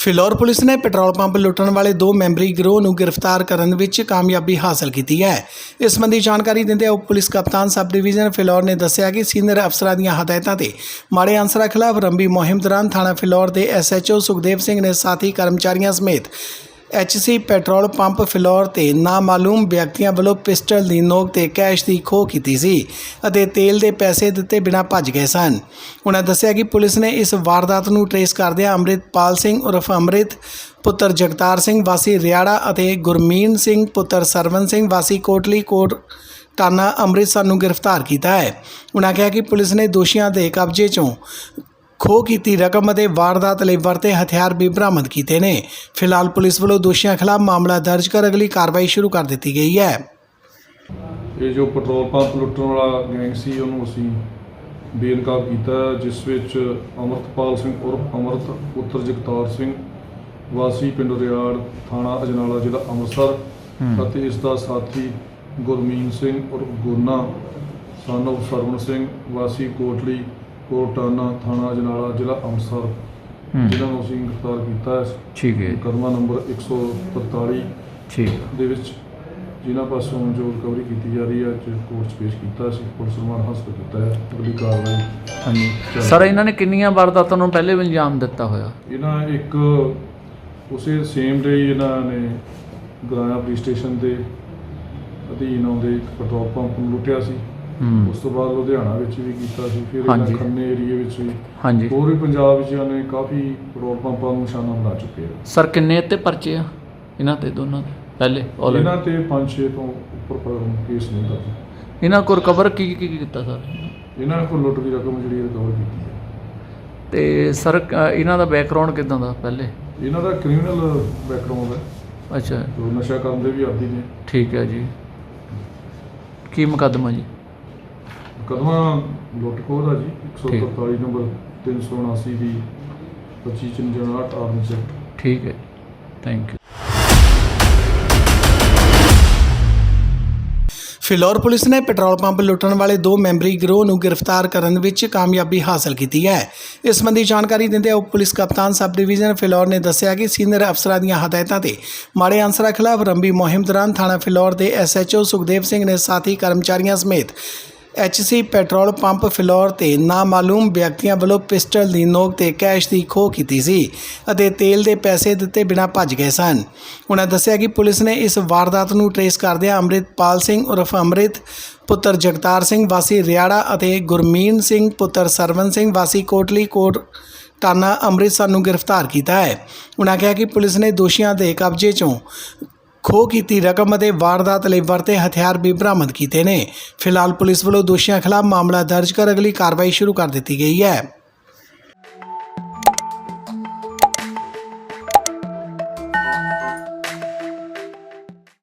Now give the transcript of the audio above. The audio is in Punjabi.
ਫਿਲੌਰ ਪੁਲਿਸ ਨੇ ਪੈਟਰੋਲ ਪੰਪ ਲੁੱਟਣ ਵਾਲੇ ਦੋ ਮੈਂਬਰੀ ਗਿਰੋਹ ਨੂੰ ਗ੍ਰਿਫਤਾਰ ਕਰਨ ਵਿੱਚ ਕਾਮਯਾਬੀ ਹਾਸਲ ਕੀਤੀ ਹੈ। ਇਸ ਸੰਬੰਧੀ ਜਾਣਕਾਰੀ ਦਿੰਦੇ ਉਪ ਪੁਲਿਸ ਕਪਤਾਨ ਸਬ ਡਿਵੀਜ਼ਨ ਫਿਲੌਰ ਨੇ ਦੱਸਿਆ ਕਿ ਸੀਨੀਅਰ ਅਫਸਰਾਂ ਦੀਆਂ ਹਦਾਇਤਾਂ ਤੇ ਮਾੜੇ ਅਨਸਰਾਂ ਖਿਲਾਫ ਰੰਬੀ ਮੁਹਿੰਮ ਦੌਰਾਨ ਥਾਣਾ ਫਿਲੌਰ ਦੇ ਐਸਐਚਓ ਸੁਖਦੇਵ ਸਿੰਘ ਨੇ ਸਾਥੀ ਕਰਮਚਾਰੀਆਂ ਸਮੇਤ ਐਚਸੀ ਪੈਟਰੋਲ ਪੰਪ ਫਿਲੌਰ ਤੇ ਨਾਮਾਲੂਮ ਵਿਅਕਤੀਆਂ ਵੱਲੋਂ ਪਿਸਟਲ ਦੀ ਨੋਕ ਤੇ ਕੈਸ਼ ਦੀ ਖੋਹ ਕੀਤੀ ਸੀ ਅਤੇ ਤੇਲ ਦੇ ਪੈਸੇ ਦਿੱਤੇ ਬਿਨਾਂ ਭੱਜ ਗਏ ਸਨ। ਉਹਨਾਂ ਦੱਸਿਆ ਕਿ ਪੁਲਿਸ ਨੇ ਇਸ ਵਾਰਦਾਤ ਨੂੰ ਟਰੇਸ ਕਰਦਿਆਂ ਅੰਮ੍ਰਿਤਪਾਲ ਸਿੰਘ ਉਰਫ ਅੰਮ੍ਰਿਤ, ਪੁੱਤਰ ਜਗਤਾਰ ਸਿੰਘ ਵਾਸੀ ਰਿਆੜਾ ਅਤੇ ਗੁਰਮੀਨ ਸਿੰਘ, ਪੁੱਤਰ ਸਰਵਨ ਸਿੰਘ ਵਾਸੀ ਕੋਟਲੀ ਕੋਟ ਟਾਨਾ ਅੰਮ੍ਰਿਤਸਰ ਨੂੰ ਗ੍ਰਿਫਤਾਰ ਕੀਤਾ ਹੈ। ਉਹਨਾਂ ਕਿਹਾ ਕਿ ਪੁਲਿਸ ਨੇ ਦੋਸ਼ੀਆਂ ਦੇ ਕਬਜ਼ੇ 'ਚੋਂ ਖੋਹ ਕੀਤੀ ਰਕਮ ਅਤੇ ਵਾਰਦਾਤ ਲਈ ਵਰਤੇ ਹਥਿਆਰ ਵੀ ਬਰਾਮਦ ਕੀਤੇ ਨੇ। ਫਿਲਹਾਲ ਪੁਲਿਸ ਵੱਲੋਂ ਦੋਸ਼ੀਆਂ ਖਿਲਾਫ ਮਾਮਲਾ ਦਰਜ ਕਰ ਅਗਲੀ ਕਾਰਵਾਈ ਸ਼ੁਰੂ ਕਰ ਦਿੱਤੀ ਗਈ ਹੈ। ਇਹ ਜੋ ਪੈਟਰੋਲ ਪੰਪ ਲੁੱਟਣ ਵਾਲਾ ਗੈਂਗ ਸੀ ਉਹਨੂੰ ਅਸੀਂ ਬੇਨਕਾਬ ਕੀਤਾ ਜਿਸ ਵਿੱਚ ਅਮਰਤਪਾਲ ਸਿੰਘ ਉਰਫ ਅਮਰਤ ਪੁੱਤਰ ਜਗਤਾਰ ਸਿੰਘ ਵਾਸੀ ਪਿੰਡ ਰਿਆੜ ਥਾਣਾ ਅਜਨਾਲਾ ਜ਼ਿਲ੍ਹਾ ਅੰਮ੍ਰਿਤਸਰ ਅਤੇ ਇਸ ਦਾ ਸਾਥੀ ਗੁਰਮੀਨ ਸਿੰਘ ਉਰਫ ਗੋਨਾ son of ਸਰਵਣ ਸਿੰਘ ਵਾਸੀ ਕੋਟਲੀ ਕੋਟਾਨਾ ਥਾਣਾ ਅਜਨਾਲਾ ਜ਼ਿਲ੍ਹਾ ਅੰਮ੍ਰਿਤਸਰ ਜਿਨ੍ਹਾਂ ਨੂੰ ਅਸੀਂ ਗ੍ਰਿਫਤਾਰ ਕੀਤਾ ਹੈ। ਠੀਕ ਹੈ। ਮੁਕੱਦਮਾ ਨੰਬਰ 143 ਠੀਕ ਦੇ ਵਿੱਚ ਜਿਨ੍ਹਾਂ ਪਾਸੋਂ ਜੋ ਰਿਕਵਰੀ ਕੀਤੀ ਜਾ ਰਹੀ ਹੈ ਅੱਜ ਕੋਰਟ 'ਚ ਪੇਸ਼ ਕੀਤਾ ਸੀ ਪੁਲਿਸ ਰਿਮਾਂਡ ਹਾਸਲ ਕੀਤਾ ਹੈ। ਅਗਲੀ ਕਾਰਵਾਈ ਹਾਂਜੀ। ਸਰ ਇਹਨਾਂ ਨੇ ਕਿੰਨੀਆਂ ਵਾਰਦਾਤਾਂ ਨੂੰ ਪਹਿਲੇ ਵੀ ਇਲਜ਼ਾਮ ਦਿੱਤਾ ਹੋਇਆ? ਇਹਨਾਂ ਇੱਕ ਉਸੇ ਸੇਮ ਡੇ ਇਹਨਾਂ ਨੇ ਗਰਾਇਆ ਪੁਲਿਸ ਸਟੇਸ਼ਨ ਦੇ ਅਧੀਨ ਆਉਂਦੇ ਇੱਕ ਪੈਟਰੋਲ ਪੰਪ ਨੂੰ ਲੁੱਟਿਆ ਸੀ। ਹੂੰ। ਉਸ ਤੋਂ ਬਾਅਦ ਲੁਧਿਆਣਾ ਵਿੱਚ ਵੀ ਕੀਤਾ ਸੀ ਫਿਰ ਹਾਂਜੀ। ਇਹਨਾਂ ਖੰਨੇ ਏਰੀਏ ਵਿੱਚ ਵੀ। ਹਾਂਜੀ। ਹੋਰ ਵੀ ਪੰਜਾਬ ਵਿੱਚ ਇਹਨਾਂ ਨੇ ਕਾਫੀ ਪੈਟਰੋਲ ਪੰਪਾਂ ਨੂੰ ਨਿਸ਼ਾਨਾ ਬਣਾ ਚੁੱਕੇ ਆ। ਸਰ ਕਿੰਨੇ ਤੇ ਪਰਚੇ ਆ? ਇਹਨਾਂ ਤੇ ਦੋਨਾਂ ਦੇ ਪਹਿਲੇ already? ਇਹਨਾਂ ਤੇ 5-6 ਤੋਂ ਉੱਪਰ ਪਰ ਕੇਸ ਨਹੀਂ ਦਰਜ। ਇਹਨਾਂ ਕੋਲ ਕਵਰ ਕੀ ਕੀ ਕੀਤਾ ਸਰ? ਇਹਨਾਂ ਕੋਲ ਲੁੱਟ ਦੀ ਰਕਮ ਜਿਹੜੀ ਰਿਕਵਰ ਕੀਤੀ ਹੈ। ਤੇ ਸਰ ਅ, ਇਹਨਾਂ ਦਾ ਬੈਕਗ੍ਰਾਉਂਡ ਕਿਦਾਂ ਦਾ ਪਹਿਲੇ? ਇਹਨਾਂ ਦਾ ਕ੍ਰਿਮੀਨਲ ਬੈਕਗ੍ਰਾਉਂਡ ਹੈ। ਅੱਛਾ। ਜੋ ਨਸ਼ਾ ਕਰਨ ਦੇ ਵੀ ਆਦੀ ਨੇ। ਠੀਕ ਹੈ ਜੀ। ਕੀ ਮੁਕੱਦਮਾ ਜੀ? ਮੁਕੱਦਮਾ ਲੁੱਟ ਖੋਹ ਦਾ ਜੀ 143 ਨੰਬਰ 379 ਦੀ 2558 ਆਰਮੀ ਸੈਕਟ ਠੀਕ ਹੈ ਥੈਂਕ ਯੂ ਫਿਲੌਰ ਪੁਲਿਸ ਨੇ ਪੈਟਰੋਲ ਪੰਪ ਲੁੱਟਣ ਵਾਲੇ ਦੋ ਮੈਂਬਰੀ ਗਿਰੋਹ ਨੂੰ ਗ੍ਰਿਫਤਾਰ ਕਰਨ ਵਿੱਚ ਕਾਮਯਾਬੀ ਹਾਸਲ ਕੀਤੀ ਹੈ। ਇਸ ਸੰਬੰਧੀ ਜਾਣਕਾਰੀ ਦਿੰਦੇ ਉਪ ਪੁਲਿਸ ਕਪਤਾਨ ਸਬ ਡਿਵੀਜ਼ਨ ਫਿਲੌਰ ਨੇ ਦੱਸਿਆ ਕਿ ਸੀਨੀਅਰ ਅਫਸਰਾਂ ਦੀਆਂ ਹਦਾਇਤਾਂ ਤੇ ਮਾੜੇ ਅਨਸਰਾਂ ਖਿਲਾਫ ਰੰਬੀ ਮੁਹਿੰਮ ਦੌਰਾਨ ਥਾਣਾ ਫਿਲੌਰ ਦੇ ਐਸਐਚਓ ਸੁਖਦੇਵ ਸਿੰਘ ਨੇ ਸਾਥੀ ਕਰਮਚਾਰੀਆਂ ਸਮੇਤ ਐਚਸੀ ਪੈਟਰੋਲ ਪੰਪ ਫਿਲੌਰ ਤੇ ਨਾਮਾਲੂਮ ਵਿਅਕਤੀਆਂ ਵੱਲੋਂ ਪਿਸਟਲ ਦੀ ਨੋਕ ਤੇ ਕੈਸ਼ ਦੀ ਖੋਹ ਕੀਤੀ ਸੀ ਅਤੇ ਤੇਲ ਦੇ ਪੈਸੇ ਦਿੱਤੇ ਬਿਨਾਂ ਭੱਜ ਗਏ ਸਨ। ਉਹਨਾਂ ਦੱਸਿਆ ਕਿ ਪੁਲਿਸ ਨੇ ਇਸ ਵਾਰਦਾਤ ਨੂੰ ਟਰੇਸ ਕਰਦਿਆਂ ਅੰਮ੍ਰਿਤਪਾਲ ਸਿੰਘ ਉਰਫ ਅੰਮ੍ਰਿਤ, ਪੁੱਤਰ ਜਗਤਾਰ ਸਿੰਘ ਵਾਸੀ ਰਿਆੜਾ ਅਤੇ ਗੁਰਮੀਨ ਸਿੰਘ, ਪੁੱਤਰ ਸਰਵਨ ਸਿੰਘ ਵਾਸੀ ਕੋਟਲੀ ਕੋਟ ਟਾਨਾ ਅੰਮ੍ਰਿਤਸਰ ਨੂੰ ਗ੍ਰਿਫਤਾਰ ਕੀਤਾ ਹੈ। ਉਹਨਾਂ ਕਿਹਾ ਕਿ ਪੁਲਿਸ ਨੇ ਦੋਸ਼ੀਆਂ ਦੇ ਕਬਜ਼ੇ 'ਚੋਂ ਖੋਹ ਕੀਤੀ ਰਕਮ ਅਤੇ ਵਾਰਦਾਤ ਲਈ ਵਰਤੇ ਹਥਿਆਰ ਵੀ ਬਰਾਮਦ ਕੀਤੇ ਨੇ। ਫਿਲਹਾਲ ਪੁਲਿਸ ਵੱਲੋਂ ਦੋਸ਼ੀਆਂ ਖਿਲਾਫ ਮਾਮਲਾ ਦਰਜ ਕਰ ਅਗਲੀ ਕਾਰਵਾਈ ਸ਼ੁਰੂ ਕਰ ਦਿੱਤੀ ਗਈ ਹੈ।